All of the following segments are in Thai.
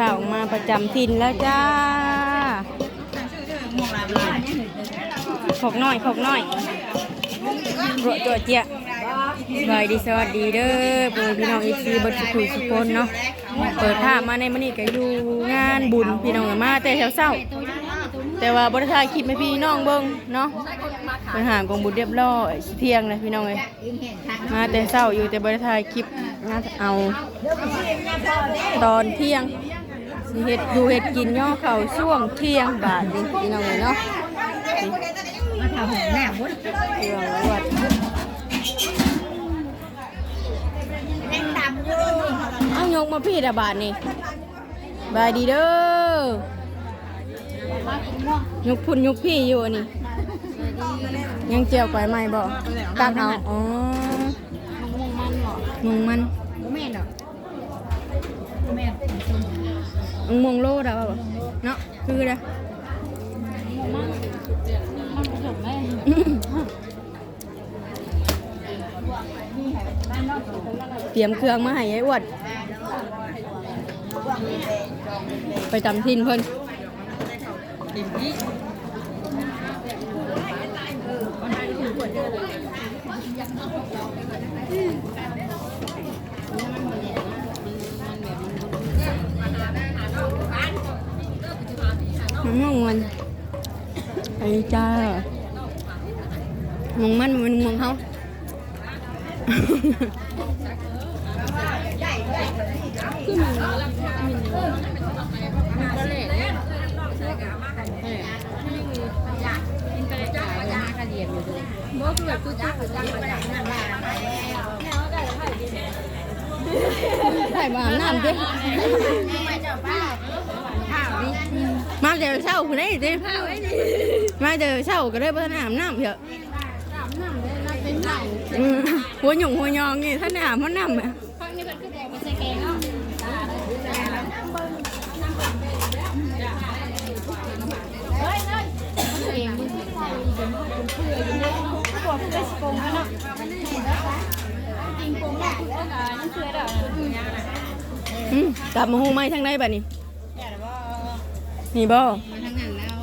ข้าวมาประจำถิ่นแล้วจ้าขกน้อยขกน้อยรัวตัวเจี๊ยบายดีสวัสดีเด้อปู่พี่น้องอีซีบัดสุขุสุคนเนาะเปิดภาพมาในมื้อนี้ก็อยู่งานบุญพี่น้องมาแต่เช้าๆแต่ว่าบ่ได้ถ่ายคลิปให้พี่น้องเบิ่งเนาะไปหากองบุญเรียบร้อยเที่ยงเลยพี่น้องเอ้ยมาแต่เช้าอยู่แต่บ่ได้ถ่ายคลิปงานเอาตอนเที่ยง สิเฮ็ดดูเฮ็ดกินย่อเขาช่วงเที่ยงบาทนี่พี่น้องเอ้ยเนาะมาทำหงแหนมวุ้นเครื่องวัดแดงดำอยู่เอายกมาพี่ละบาทนี่บายดีเด้อยกพุ่นยกพี่อยู่นี่ ยังเจียวไปไหมบ่ตักเอาอ๋อมงมันหรอมงมันโมเมนต์หรอโมเมนต์มงมงโลดอาบ่เนาะคือเด้อมันผสมไหมเตรียมเครื่องมาให้ไอ้อวนไปจำทินเพิ่น มันม่วงมันไอ้จ้ามองมันมันมองเขาใส่มาอาบน้ำดิมาเดี๋ยวเช้าคุณได้ดิมาเดี๋ยวเช้าก็ได้เพื่อนอาบน้ำเถอะอืมหัวหยงหัวยองนี่ท่านอาบมั นน้ำอะฟังนี่เป็นคือแดงมันใส่แกงเนาะเฮ้ยเฮ้ยเองมึงใส่เป็นเป็นเพื่ออยู่เนี่ยตัวเพื่องเนาะจริงปงเนี่ยคุณก็งานนั่นคืออะไรอืมกลับมาหูไม้ทางใดบัดนี้ นี่บ่มาทางนั้นแล้ว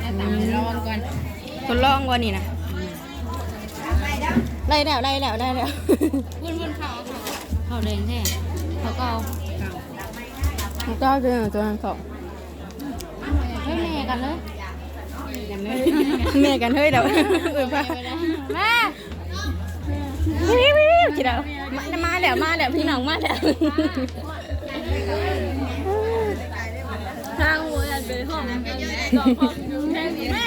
แล้วตามรอนก่อนทดลองว่านี่นะได้แล้วได้แล้วได้แล้ววุ่นวุ่นเขาเขาแดงแท้เขาก็เอามันก็คือตัวนั้นสองเฮ้ยแม่กันเลยยังไม่แม่กันเฮ้ยเดี๋ยวเออป่ะแม่วิววิวจิเดามามาแล้วมาแล้วพี่น้องมาแล้วทางหัวยั นเป็นห้องกันต่อพ่อแม่แม่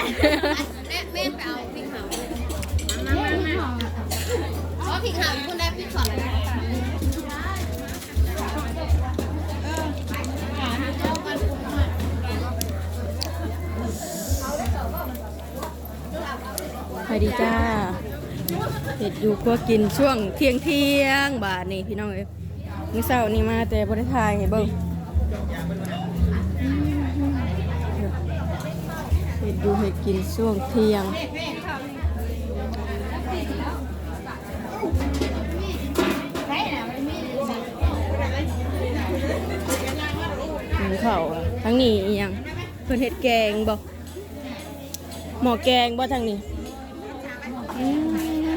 แม่ไปเอาพริกเผามามามาเพราะพริกเผาคุณได้พริกเผาไปดีจ้าเห็ดอยู่ครัวกินช่วงเที่ยงเที่ยงบาทนี่พี่น้องเอ้ยมื้อเช้านี่มาแต่บริทายให้เบิ่ง อยู่เห็ดกินช่วงเที่ยงหมูเขาอะทั้งนี้อีหยังเพิ่นเฮ็ดแกงบ่หม้อแกงบ่ทางนี้อืม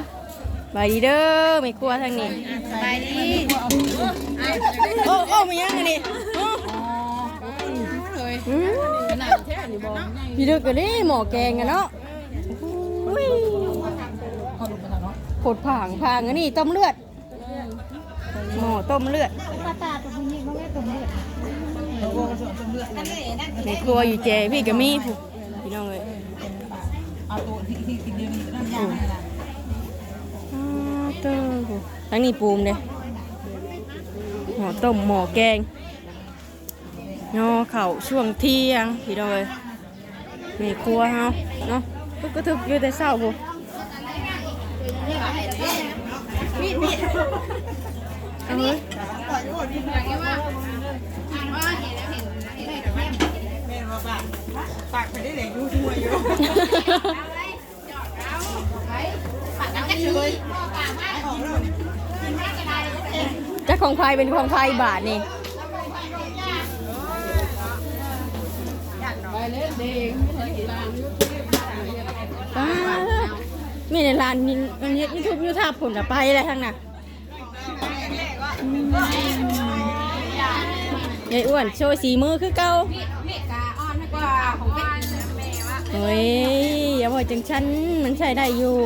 บายดีเด้อไม่ครัวทางนี้ไปดิโอ้โอ้ไม่ยังอันนี้โอ้อืม พี่เด้อก็นี่หม้อแกงอะเนาะอุ้ยผดผางผางอันนี้ต้มเลือด หม้อต้มเลือดปลาตาตัวนี้มันไม่ตรงเลือดในครัวอยู่แจพี่ก็มีผู้พี่น้องเอ้ยเอาตัวที่ที่ที่เดียวนี้น้ำยาให้ละอ้าวเต้าผู้ทั้งนี้ปูมเด้หม้อต้มหม้อแกงยอเข่าวช่วงเที่ยงพี่น้องเอ้ยในครัวเฮาเนาะก็กระทึกอยู่แต่เช้าผู้เอาเฮ้ยแม่ว่าปากปากไปได้แหล่งยูช่วอยู่จะของไฟเป็นของไฟบาทนี่ป้ามีในร้านนี้อันนี้ยูทูบยูทาผลอะไปอะไรทั้งน่ะยายอ้วนโชว์สีมือคือเก่าเมกาอ่อนกว่าของเป็นแม่ว่าเฮ้ยอย่าบอกจังฉันมันใช้ได้อยู่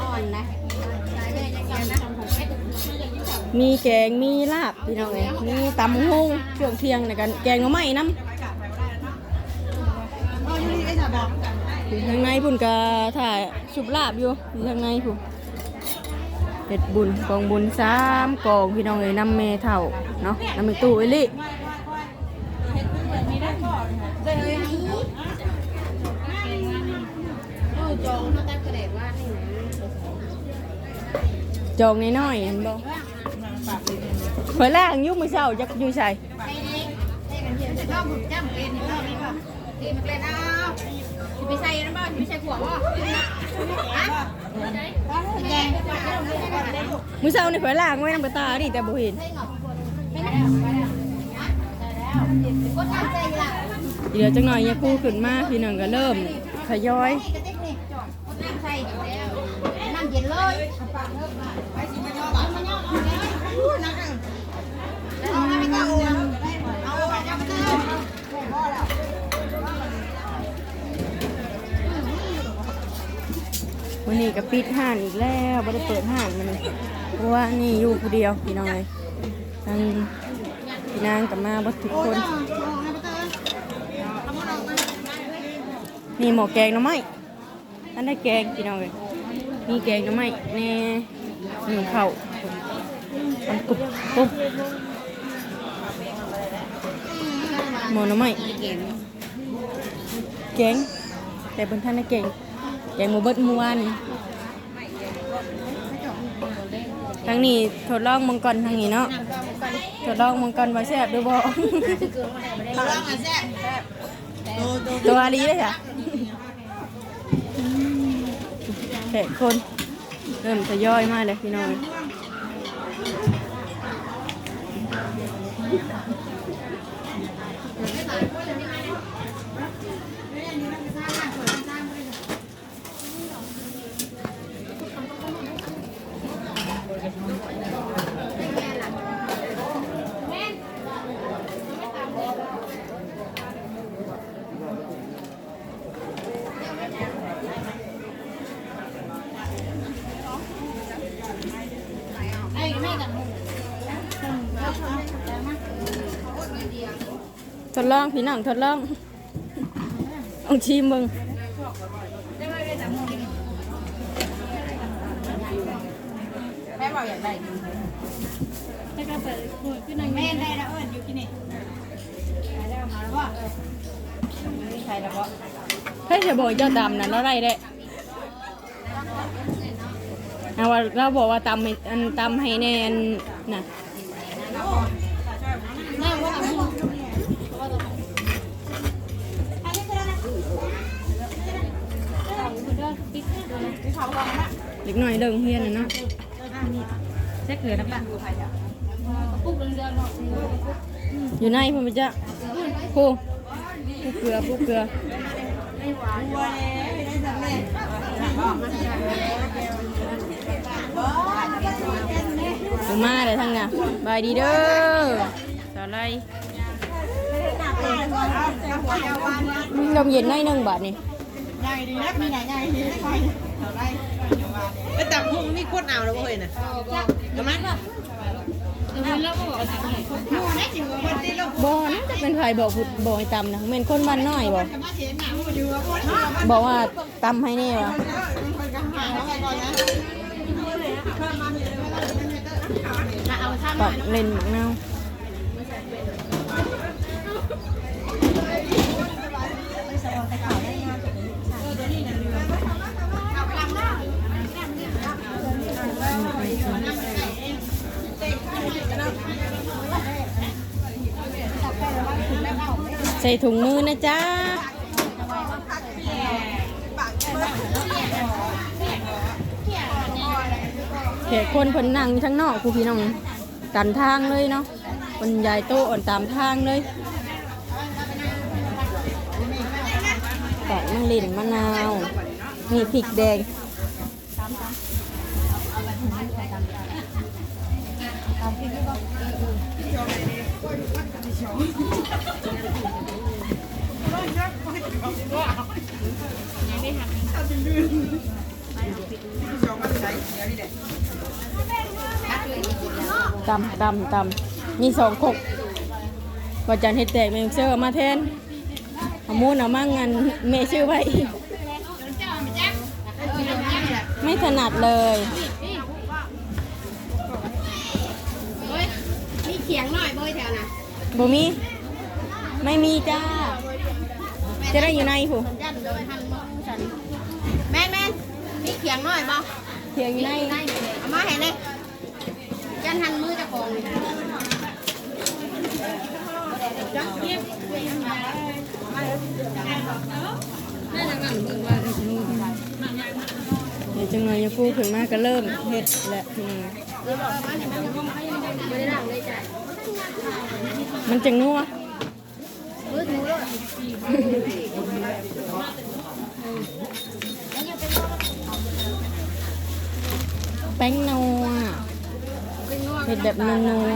อ่อนนะใช้แม่ยังไงนะของเป็นมีแกงมีลาบพี่น้องเอ้ยมีตำฮุงช่วงเที่ยงในกันแกงหน่อไม้น้ำ อยู่ทางในพุ่นก็ถ่ายชุบลาบอยู่อยู่ทางในพุ่นเฮ็ดบุญกองบุญสามกองพี่น้องเอ้ยน้ำเมเท่าเนาะน้ำเมตู้เอลี่จองมาตั้งกระเด็ดว่านี่นะจองน้อยๆเห็นบ่ข่อยล่างยุบมือเช้าจักอยู่ใส่ไอ้นี่ไอ้กันเทียนจะชอบบุกจ้ำเป็นนี่ชอบนี่ป่ะทีมันเป็นอ้า วจะไปใส่น้ำบ้านจะไปใส่ขวดป่ะฮะแกงมือเช้านี่ข่อยล่างไว้น้ำกระตาดิแต่บ่เห็นใส่หงอกคนไม่ได้ไม่ได้ใส่แล้วก็ทำใจละเดี๋ยวจังหน่อยยาคู่ขึ้นมาพี่น้องก็เริ่มทยอยน้ำใส่แล้วน้ำเย็นเลยเอาน้ำไปตั้งเอาเอาน้ำไปตั้ง วันนี้ก็ปิดห้านอีกแล้วไม่ได้เปิดห้านมันเพราะว่านี่อยู่ผู้เดียวพี่น้องเลยทางพี่นางกับมาบัดทุกคน นี่หมอแกงหน่อไม้อันได้แกงพี่น้องเลยมีแกงหน่อไม้แน่หนึ่งเข่ามันกรุบกรุบหมอหน่อไม้แกงแต่บนท่านได้แกง แกงหมูเบิดเมื่อวานนี่ทางนี้ทดลองมังกรทางนี้เนาะทดลองมังกรว่าแซ่บด้วยบ่เขาลองอะแซ่บตัวอาลีเลยค่ะแขกคนเริ่มทยอยมาเลยพี่น้อง ลองพี่น้องทดลองลองชิมมึงแม่บอกอยากได้แม่ได้แล้วเอิญอยู่ที่นี่ใช่แล้วก็เฮ้ยจะบอกเจ้าดำนะเราได้ได้เอาว่าเราบอกว่าตำให้อันตำให้แน่นน่ะ เล็กหน่อยเดิงเฮียนนะเนาะเช็คเหลือน้ำตาลอยู่ในพ่อมันจะผู้ผู้เกลือผู้เกลือผมมาเลยทั้งน่ะบายดีเด้อสาวไรนมเย็นหน้อยหนึ่งบาทนี่ ใหญ่ดีนะมีไหนใหญ่ดีไม่ค่อยเอาได้ไอ้ตับพุ่งนี่โคตรเอาแล้วเว้ยน่ะทำไมล่ะหมูนี่จิ๋วมันตีลูกบอนะจะเป็นใครบอกพูดบอกให้ตำนะเป็นคนบ้านน้อยบอกมาเห็นหนังมันอยู่ว่าโคตรบอกว่าตำให้แน่วะคนกำหางแล้วก่อนนะปัดเล่นหมักเน่า ใส่ถุงมือนะจ๊ะแขกคนเพิ่นนั่งทั้งนอกครูพี่น้องกันทางเลยเนาะคนใหญ่โตอ่อนตามทางเลยหลิ่นมะนาวมีพริกแดงต ตำตำตำมีสองขกก็จันเฮ็ดแตกเมงเซอร์มาแทนเอามูนเอามั่งงันเมชื่อไว้ ไม่ถนัดเลย บ่มี ไม่มีจ้า จะได้อยู่ในผู้ยันโดยหันมือฉันแม่นแม่นมีเขียงหน่อยบ่เทียงอยู่ในเอามาให้เลยยันหันมือเจะของเดี๋ยวจังเลยยาฟูขึ้นมาก็เริ่มเฮ็ดแหละอืม มันจังนัวแป้งนัวเฮ็ดแบบนัว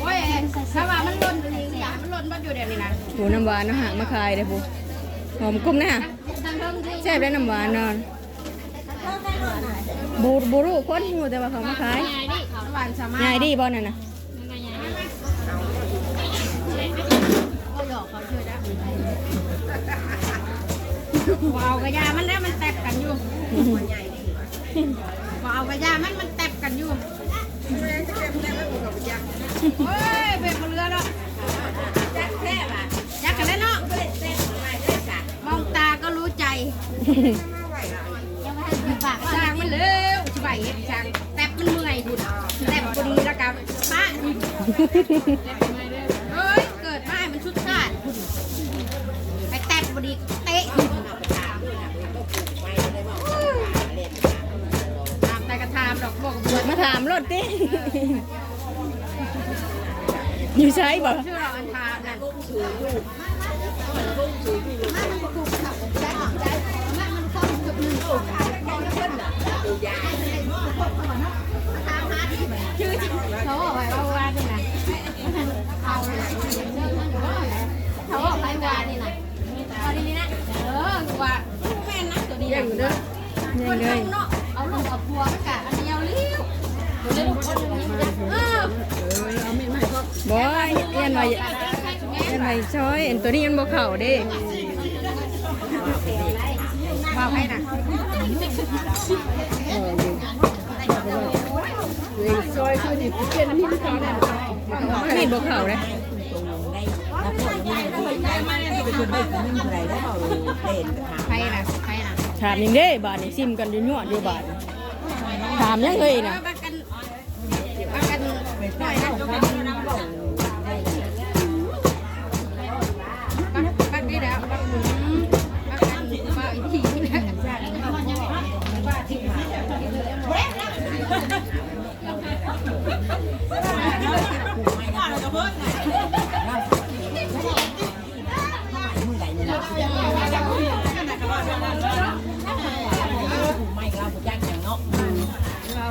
โอ้ยถ้าว่ามันล่น อยู่นี่อย่ามันหล่นบ่อยู่เดี๋ยวนี้นะหูน้ำหวานเนาะหางมาขายเด้อผูหอมกุ้มนะแซ่บได้น้ำหวานนอนบูบูรู้คนหูแต่ว่าเขามาขายง่ายดิเขาหวานสามารถง่ายดีบ่นั่นน่ะก็หยอกเขาช่วยได้วาวกระยามันแล้วมันแตบกันอยู่ว้าวกระยามันมันแตบกันอยู่โอ้ยเป็นเรือเนา ก็รู้ใจปากช้างมันเร็วชิบายเห็ดช้างแตบมันเมื่อยบุญแตบพอดีแล้วกับป้าเฮ้ยเกิดมาให้มันชุดชาติไปแตบพอดีเตะตามแต่กระทามดอกบัวกับบัวมาถามรถติอยู่ใช้บ่ชื่อเราอันทามนั่น เอียนไว้เอียนไว้ช้อยอันตัวนี้มันบ่เข้าเด้บอกให้นะมีดบ่เข้าเด้ใครนะใครนะถามยังเด้บาดนี่ซิมกันอยู่ยั่วอยู่บาดนี่ถามยังเลยน่ะประกันประกันหน่อยนะ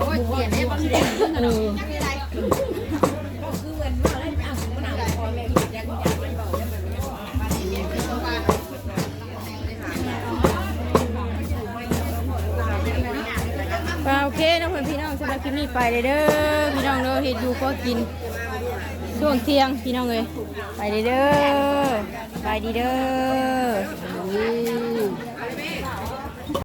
เปลี่ยนได้บางทีเออปลาโอเคน้องเพื่อนพี่น้องสำหรับคลิปนี้ไปเลยเด้อพี่น้องเด้อเฮ็ดอยู่ก็กินช่วงเที่ยงพี่น้องเลยไปเลยเด้อไปดีเด้อ